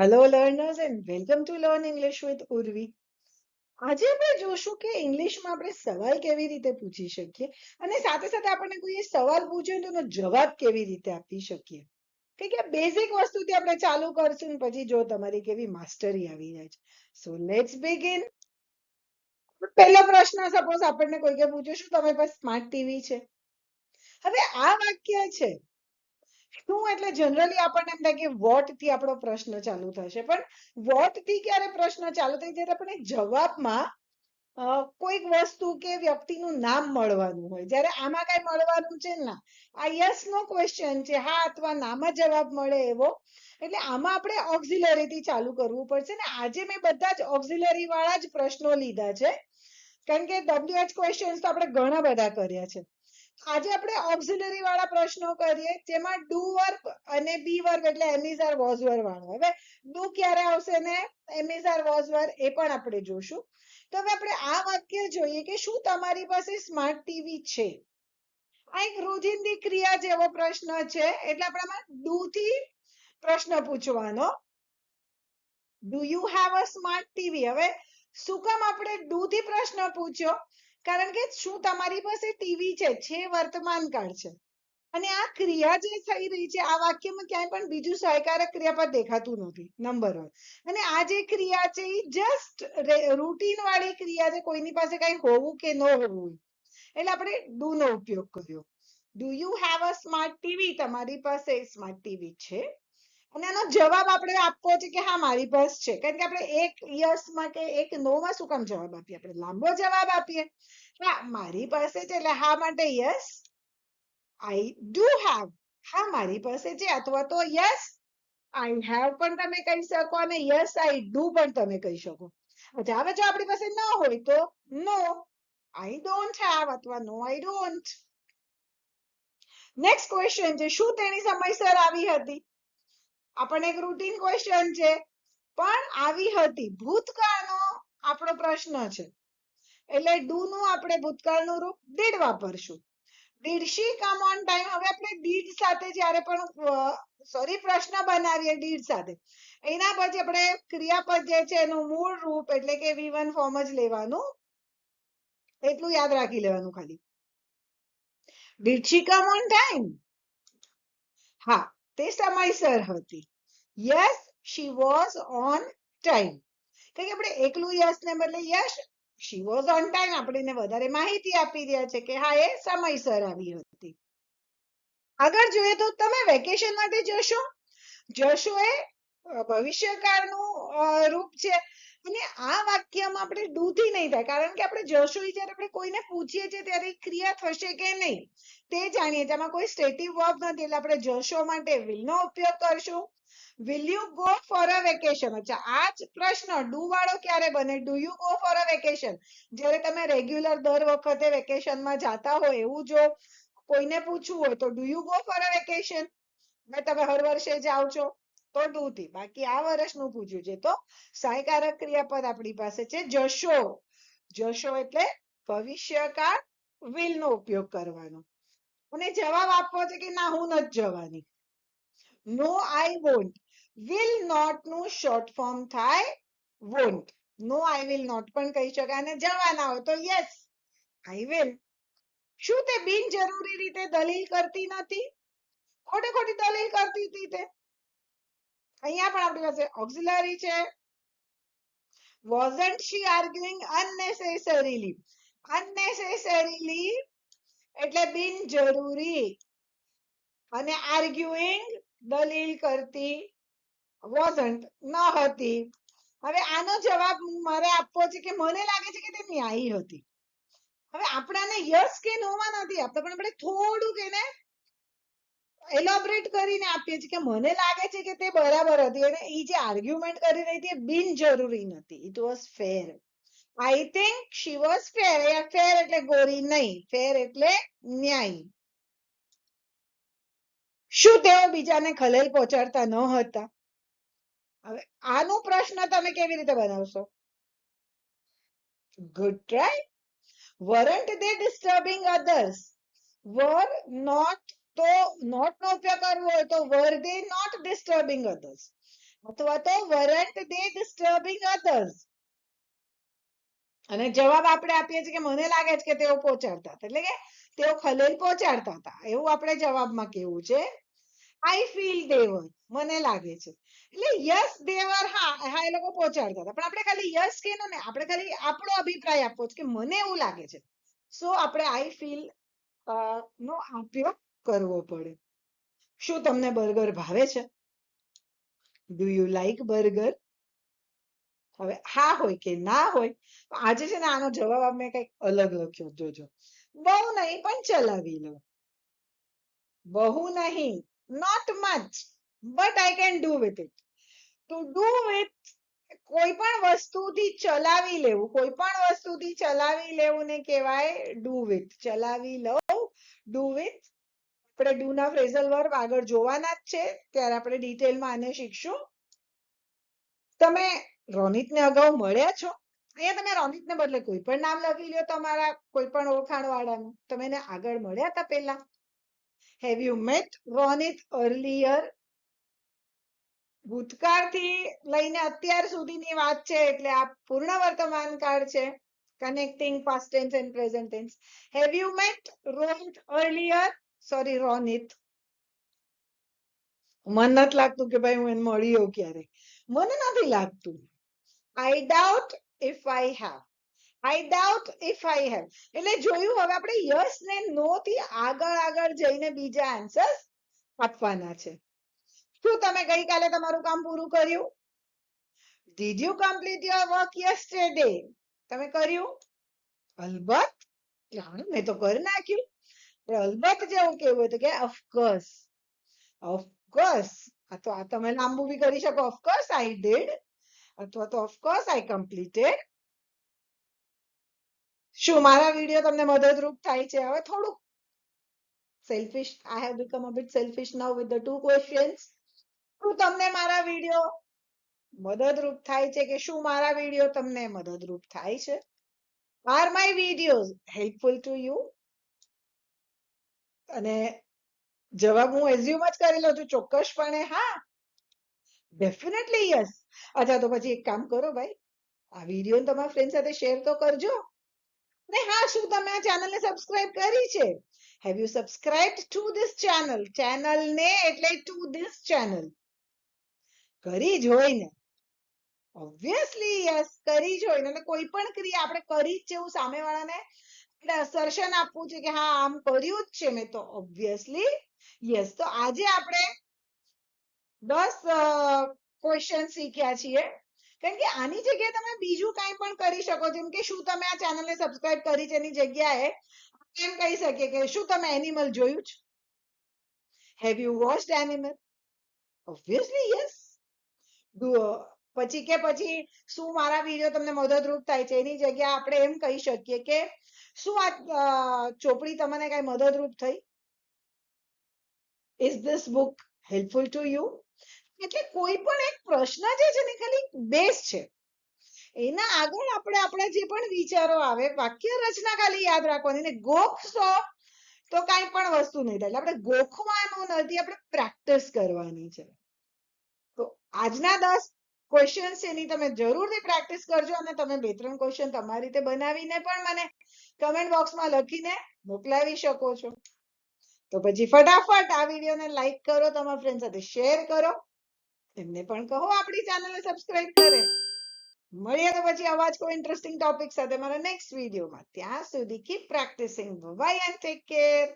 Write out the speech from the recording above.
Hello learners and welcome to learn English with Urvi આજે આપણે જોશું કે ઇંગ્લિશમાં આપણે સવાલ કેવી રીતે પૂછી શકીએ અને સાથે સાથે આપણને કોઈ સવાલ પૂછ્યો તો એનો જવાબ કેવી રીતે આપી શકીએ. ઠીક છે? બેઝિક વસ્તુથી આપણે ચાલુ કરશું ને પછી જો તમારી કેવી માસ્ટરી આવી જાય છે. સો લેટ્સ બિગિન પહેલો પ્રશ્ન સપોઝ આપણને કોઈકે પૂછ્યું, શું તમારી પાસે સ્માર્ટ ટીવી છે? હવે આ વાક્ય છે શું એટલે જનરલી આપણને એમ થાય કે વોટથી આપણો પ્રશ્ન ચાલુ થશે? પણ વોટથી ક્યારે પ્રશ્ન ચાલુ થાય જ્યારે આપણે જવાબમાં કોઈક વસ્તુ કે વ્યક્તિનું નામ મળવાનું હોય. જ્યારે આમાં કઈ મળવાનું છે ના આ યસ નો ક્વેશ્ચન છે, હા અથવા નામ જવાબ મળે એવો. એટલે આમાં આપણે ઓક્ઝિલરી થી ચાલુ કરવું પડશે ને. આજે મેં બધા જ ઓક્ઝિલરી વાળા જ પ્રશ્નો લીધા છે. કારણ કે ડબ્લ્યુએચ ક્વેશ્ચન્સ તો આપણે ઘણા બધા કર્યા છે. આજે આપણે ઓક્ઝિલરી વાળા પ્રશ્નો કરીએ, જેમાં ડુ વર્ક અને બી વર્ક એટલે એમિઝાર વોઝવર વાળો. હવે ડુ ક્યારે આવશે ને? એમિઝાર વોઝવર એ પણ આપણે જોશું. તો હવે આપણે આ વાક્ય જોઈએ કે શું તમારી પાસે સ્માર્ટ ટીવી છે? આ એક રોજિંદી ક્રિયા જેવો પ્રશ્ન છે, એટલે આપણે ડુ થી પ્રશ્ન પૂછવાનો. Do you have a smart TV હવે શું કામ આપણે ડુ થી પ્રશ્ન પૂછ્યો? કારણ કે શું, તમારી પાસે ટીવી છે છે વર્તમાન કાળ છે. અને આ ક્રિયા જે થઈ રહી છે, આ વાક્યમાં ક્યાંય પણ બીજું સહકારક ક્રિયાપદ દેખાતું નથી નંબર વન અને આ જે ક્રિયા છે એ જસ્ટ રૂટીન વાળી ક્રિયા છે, કોઈની પાસે કઈ હોવું કે ન હોવું એટલે આપણે ડુ નો ઉપયોગ કર્યો. Do you have a smart TV તમારી પાસે સ્માર્ટ ટીવી છે. અને આનો જવાબ આપણે આપવો છે કે હા, મારી પાસે છે. કારણ કે આપણે એક યસમાં કે એક નો માં શું કામ જવાબ આપીએ? આપણે લાંબો જવાબ આપીએ. હા, મારી પાસે છે એટલે હા માટે યસ. આઈ ડુ હેવ હા, મારી પાસે છે અથવા તો યસ. આઈ હેવ પણ તમે કહી શકો અને યસ આઈ ડુ પણ તમે કહી શકો. અચ્છા હવે જો આપણી પાસે ન હોય તો નો આઈ ડોન્ટ હેવ અથવા no I don't next question છે, શું તેની સમયસર આવી હતી? આપણને એક રૂટીન ક્વેશ્ચન છે. પણ આવી હતી. ભૂતકાળનો આપણો પ્રશ્ન છે. એટલે ડુ નું આપણે ભૂતકાળનું રૂપ ડીડ વાપરશું. શી કમ ઓન ટાઈમ હવે આપણે ડીડ સાથે જ્યારે પણ સોરી પ્રશ્ન બનાવીએ ડીડ સાથે. એના પછી આપણે ક્રિયાપદ જે છે એનું મૂળ રૂપ એટલે કે વી વન ફોર્મ જ લેવાનું. એટલું યાદ રાખી લેવાનું ખાલી. શી કમ ઓન ટાઈમ હા. તે સમયસર હતી. Yes, she was on time. કારણ કે આપણે એકલું યસ ને બદલે yes she was on time આપણને વધારે માહિતી આપી રહ્યા છે કે હા, એ સમયસર આવી હતી. આગળ જોઈએ તો તમે વેકેશન માટે જશો? જશો એ ભવિષ્યકાળનું રૂપ છે. અને આ વાક્યમાં આપણે ડુ નહીં થાય, કારણ કે આપણે જશું જ્યારે આપણે કોઈને પૂછીએ છીએ ત્યારે ક્રિયા થશે કે નહીં, તે જાણીએ તેમાં કોઈ સ્ટેટિવ વર્બ નથી, એટલે આપણે જશો માટે will નો ઉપયોગ કરશું. Will you go for a vacation? અચ્છા, આ જ પ્રશ્ન, ડુ વાળો ક્યારે બને? Do you go for a vacation જ્યારે તમે રેગ્યુલર દર વખતે વેકેશનમાં જાતા હોય એવું જો કોઈને પૂછવું હોય તો do you go for a vacation મેં તમે હર વર્ષે જાઓ છો. તો ડુ બાકી આ વર્ષનું પૂછ્યું છે. તો સહાયકારક ક્રિયાપદ આપણી પાસે છે જશો. જશો એટલે ભવિષ્યકાળ will નો ઉપયોગ કરવાનો. અને જવાબ આપવો છે કે ના, હું નથી જવાની. No I won't will not નું શોર્ટ ફોર્મ થાય won't. No I will not પણ કહી શકાય અને જવાના હોય તો યસ આઈ will. શું તે બિનજરૂરી રીતે દલીલ કરતી નથી? ખોટી ખોટી દલીલ કરતી હતી તે? અહીંયા પણ આપણી પાસે ઓક્ઝિલરી છે. Wasn't she arguing unnecessarily? Unnecessarily એટલે બિનજરૂરી. અને આર્ગ્યુઇંગ દલીલ કરતી વોઝન્ટ ન હતી. હવે આનો જવાબ મારે આપવો છે કે મને લાગે છે કે તે ન્યાયી હતી. હવે આપણાને યસ કે નો નથી આપતા, પણ આપણે થોડુંક એને એલોબરેટ કરીને આપીએ છીએ કે મને લાગે છે કે તે બરાબર હતી અને એ જે આર્ગ્યુમેન્ટ કરી રહી હતી એ બિનજરૂરી નથી. It was fair I think she was fair fair એટલે ગોરી નહીં. ફેર એટલે ન્યાયી. શું તેઓ બીજાને ખલેલ પહોંચાડતા ન હતા? હવે આનો પ્રશ્ન તમે કેવી રીતે બનાવશો? Good try weren't they disturbing others were not તો નોટ નો ઉપયોગ કરવો હોય તો were they not disturbing others અથવા તો વરન્ટ દે ડિસ્ટર્બિંગ અધર્સ અને જવાબ આપણે આપીએ છીએ કે મને લાગે છે કે તેઓ પહોંચાડતા હતા. એટલે કે તેઓ ખલેલ પહોંચાડતા હતા. એવું આપણે જવાબમાં કેવું છે. આઈ ફીલ દેવર મને લાગે છે. એટલે યસ દેવર હા હા, એ લોકો પહોંચાડતા હતા. પણ આપણે ખાલી યસ નો ને, આપણે ખાલી આપણો અભિપ્રાય આપવો છે કે મને એવું લાગે છે. સો આપણે આઈ ફીલ નો ઉપયોગ કરવો પડે. શું તમને બર્ગર ભાવે છે? ડુ યુ લાઈક બર્ગર હવે હા હોય કે ના હોય? આજે છે ને આનો જવાબ અમે કંઈક અલગ લખ્યો, જોજો. બહુ નહીં, પણ ચલાવી લો. બહુ નહીં not much but I can do with it to do with કોઈ પણ વસ્તુથી ચલાવી લેવું, કોઈ પણ વસ્તુથી ચલાવી લેવું ને કહેવાય ડુ વિથ ચલાવી લઉં ડુ વિથ આપણે ડુ ના ફ્રેઝલ વર્બ આગળ જોવાના જ છે. ત્યારે આપણે ડિટેલમાં આને શીખશું. તમે રોનિતને અગાઉ મળ્યા છો. અહીંયા તમે રોનિતને બદલે કોઈ પણ નામ લખી લ્યો તમારા કોઈ પણ ઓળખાણ વાળાનું તમે એને આગળ મળ્યા હતા પહેલા. Have you met Ronit earlier ભૂતકાળથી લઈને અત્યાર સુધીની વાત છે, એટલે આ પૂર્ણ વર્તમાન કાળ છે. Connecting past tense and present tense have you met Rohit earlier sorry Ronit મન નથી લાગતું કે ભાઈ હું એને મળ્યો ક્યારે? મને નથી લાગતું. I doubt if I have I doubt if I have એટલે જોયું, હવે આપણે યસ ને નો થી આગળ આગળ જઈને બીજા આન્સર આપવાના છે. શું તમે ગઈકાલે તમારું કામ પૂરું કર્યું? Did you complete your work yesterday તમે કર્યું? અલબત્ત. મેં તો કરી નાખ્યું. અલબત્ત જેવું કેવું હોય તો કે ઓફકોર્સ ઓફકોર્સ આ તમે લાંબુ બી કરી શકો ઓફકોર્સ આઈ ડીડ અથવા તો ઓફકોર્સ આઈ કમ્પ્લીટેડ શું મારા વીડિયો તમને મદદરૂપ થાય છે હવે થોડુંક selfish I have become a bit selfish now with the two questions શું તમને મારા વીડિયો મદદરૂપ થાય છે કે શું મારા વીડિયો તમને મદદરૂપ થાય છે are my videos helpful to you અને જવાબ હું એઝ્યુમ જ કરી લઉં છું ચોક્કસપણે, હા. ડેફિનેટલી યસ અચ્છા, તો પછી એક કામ કરો ભાઈ, આ વીડિયો તમારા ફ્રેન્ડ સાથે શેર તો કરજો. ને હા, શું તમે આ ચેનલને સબસ્ક્રાઇબ કરી છે? Have you subscribe to this channel channel ને એટલે ટુ ધીસ ચેનલ કરી જોઈને ઓબ્વિયસલી યસ કરી જોઈને અને કોઈ પણ ક્રિયા આપણે કરી જ છે એવું સામેવાળાને એટલે assertion આપવું છે કે હા આમ કર્યું જ છે મેં તો ઓબ્વિયસલી યસ તો આજે આપણે દસ ક્વેશ્ચન શીખ્યા છીએ કારણ કે આની જગ્યાએ તમે બીજું કાંઈ પણ કરી શકો જેમ કે શું તમે આ ચેનલને સબસ્ક્રાઇબ કરી છે એની જગ્યાએ એમ કહી શકીએ કે શું તમે એનિમલ જોયું છે have you watched Animal obviously yes પછી કે પછી શું મારા વીડિયો તમને મદદરૂપ થાય છે? એની જગ્યાએ આપણે એમ કહી શકીએ કે શું આ ચોપડી તમને કઈ મદદરૂપ થઈ? Is this book helpful to you એટલે કોઈ પણ એક પ્રશ્ન જે છે ને ખાલી બેઝ છે. એના આગળ આપણે આપણા જે પણ વિચારો આવે, વાક્ય રચના ખાલી યાદ રાખવાની ને ગોખશો તો કાંઈ પણ વસ્તુ નહીં થાય. એટલે આપણે ગોખવાનું નથી, આપણે પ્રેક્ટિસ કરવાની છે. તો આજના દસ ક્વેશ્ચન એની તમે જરૂરથી પ્રેક્ટિસ કરજો અને તમે બે ત્રણ ક્વેશ્ચન તમારી રીતે બનાવીને પણ મને કમેન્ટ બોક્સમાં લખીને મોકલાવી શકો છો. તો પછી ફટાફટ આ વિડીયોને લાઈક કરો, તમારા ફ્રેન્ડ સાથે શેર કરો. એમને પણ કહો આપણી ચેનલને સબસ્ક્રાઇબ કરે. મળીએ તો પછી આવા જ કોઈ ઇન્ટરેસ્ટિંગ ટોપિક સાથે મારા નેક્સ્ટ વિડીયોમાં. ત્યાં સુધી keep practising bye and take care